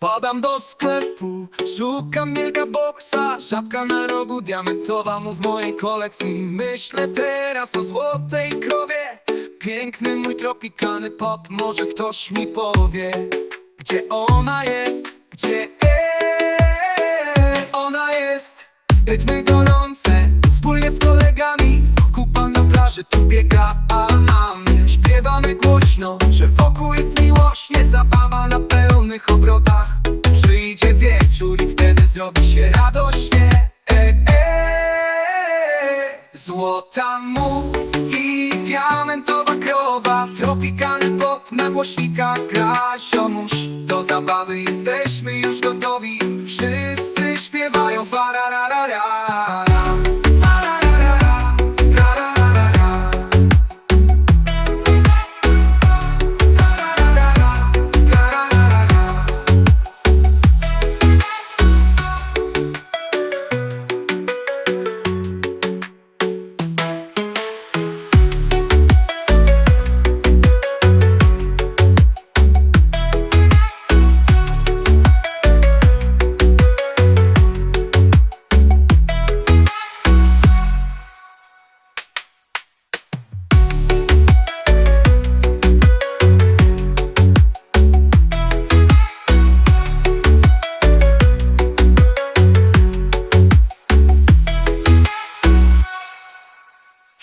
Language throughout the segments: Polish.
Wpadam do sklepu, szukam Milka Boxa Żabka na rogu diamentowa mu w mojej kolekcji. Myślę teraz o złotej krowie. Piękny mój tropikalny pop, może ktoś mi powie Gdzie ona jest, gdzie ona jest. Rytmy gorące, wspólnie z kolegami Kupa na plaży tu biega, a my Śpiewamy głośno, że wokół jest miłośnie Zabawa na pełnych obrotach. Przyjdzie wieczór i wtedy zrobi się radośnie e, e, Złota mu i diamentowa krowa. Tropikalny pop na głośnikach gra. Ziomuś Do zabawy jesteśmy już gotowi. Wszyscy śpiewają parararara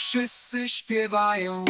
Wszyscy śpiewają